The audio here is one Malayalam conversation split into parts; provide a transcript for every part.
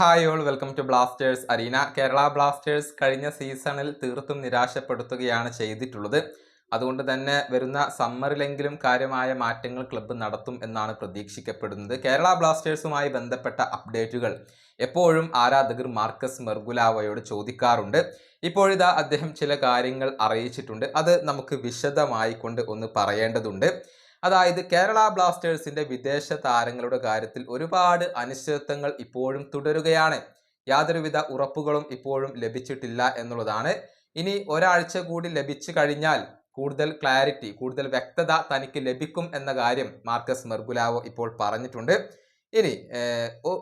Hi all welcome to Blasters Arena Kerala Blasters കഴിഞ്ഞ സീസണിൽ തീർത്തും നിരാശപ്പെടുത്തുകയാണ് ചെയ്തിട്ടുള്ളത്. അതുകൊണ്ട് തന്നെ വരുന്ന സമ്മറിലെങ്കിലും കാര്യമായ മാറ്റങ്ങൾ ക്ലബ്ബ് നടത്തും എന്നാണ് പ്രതീക്ഷിക്കപ്പെടുന്നത്. കേരള ബ്ലാസ്റ്റേഴ്സുമായി ബന്ധപ്പെട്ട അപ്ഡേറ്റുകൾ എപ്പോഴും ആരാധകർ മാർക്കസ് മെർഗുലാവയോട് ചോദിക്കാറുണ്ട്. ഇപ്പോഴിതാ അദ്ദേഹം ചില കാര്യങ്ങൾ അറിയിച്ചിട്ടുണ്ട്. അത് നമുക്ക് വിശദമായി കൊണ്ട് ഒന്ന് പറയേണ്ടതുണ്ട്. അതായത് കേരള ബ്ലാസ്റ്റേഴ്സിന്റെ വിദേശ താരങ്ങളുടെ കാര്യത്തിൽ ഒരുപാട് അനിശ്ചിതത്വങ്ങൾ ഇപ്പോഴും തുടരുകയാണ്. യാതൊരുവിധ ഉറപ്പുകളും ഇപ്പോഴും ലഭിച്ചിട്ടില്ല എന്നുള്ളതാണ്. ഇനി ഒരാഴ്ച കൂടി ലഭിച്ചു കഴിഞ്ഞാൽ കൂടുതൽ ക്ലാരിറ്റി കൂടുതൽ വ്യക്തത തനിക്ക് ലഭിക്കും എന്ന കാര്യം മാർക്കസ് മെർഗുലാവോ ഇപ്പോൾ പറഞ്ഞിട്ടുണ്ട്. ഇനി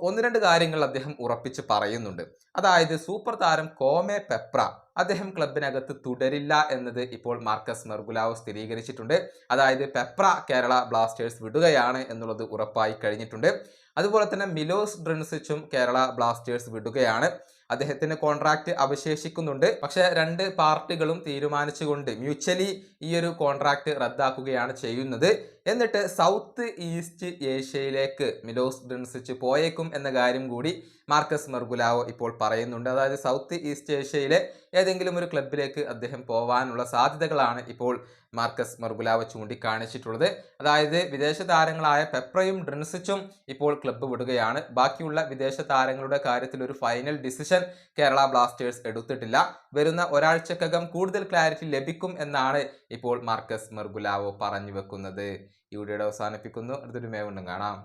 ഒന്ന് രണ്ട് കാര്യങ്ങൾ അദ്ദേഹം ഉറപ്പിച്ച് പറയുന്നുണ്ട്. അതായത് സൂപ്പർ താരം കോമെ പെപ്ര അദ്ദേഹം ക്ലബിനകത്ത് തുടരില്ല എന്നത് ഇപ്പോൾ മാർക്കസ് മെർഗുലാവ് സ്ഥിരീകരിച്ചിട്ടുണ്ട്. അതായത് പെപ്ര കേരള ബ്ലാസ്റ്റേഴ്സ് വിടുകയാണ് എന്നുള്ളത് ഉറപ്പായി കഴിഞ്ഞിട്ടുണ്ട്. അതുപോലെ തന്നെ മിലോസ് ഡ്രിൻസിച്ചും കേരള ബ്ലാസ്റ്റേഴ്സ് വിടുകയാണ്. അദ്ദേഹത്തിന് കോൺട്രാക്ട് അവശേഷിക്കുന്നുണ്ട്. പക്ഷെ രണ്ട് പാർട്ടികളും തീരുമാനിച്ചുകൊണ്ട് മ്യൂച്വലി ഈ ഒരു കോൺട്രാക്ട് റദ്ദാക്കുകയാണ് ചെയ്യുന്നത്. എന്നിട്ട് സൗത്ത് ഈസ്റ്റ് ഏഷ്യയിലേക്ക് മിലോസ് ഡ്രിൻസിച്ച് പോയേക്കും എന്ന കാര്യം കൂടി മാർക്കസ് മെർഗുലാവോ ഇപ്പോൾ പറയുന്നുണ്ട്. അതായത് സൗത്ത് ഈസ്റ്റ് ഏഷ്യയിലെ ഏതെങ്കിലും ഒരു ക്ലബിലേക്ക് അദ്ദേഹം പോവാനുള്ള സാധ്യതകളാണ് ഇപ്പോൾ മാർക്കസ് മെർഗുലാവോ ചൂണ്ടിക്കാണിച്ചിട്ടുള്ളത്. അതായത് വിദേശ താരങ്ങളായ പെപ്രയും ഡ്രിൻസിച്ചും ഇപ്പോൾ ക്ലബ്ബ് വിടുകയാണ്. ബാക്കിയുള്ള വിദേശ താരങ്ങളുടെ കാര്യത്തിൽ ഒരു ഫൈനൽ ഡിസിഷൻ കേരള ബ്ലാസ്റ്റേഴ്സ് എടുത്തിട്ടില്ല. വരുന്ന ഒരാഴ്ചക്കകം കൂടുതൽ ക്ലാരിറ്റി ലഭിക്കും എന്നാണ് ഇപ്പോൾ മാർക്കസ് മർഗുലാവോ പറഞ്ഞു വെക്കുന്നത്. ഈ വീഡിയോയുടെ അവസാനിപ്പിക്കുന്നു. അടുത്തൊരു മേവുണ്ടും കാണാം.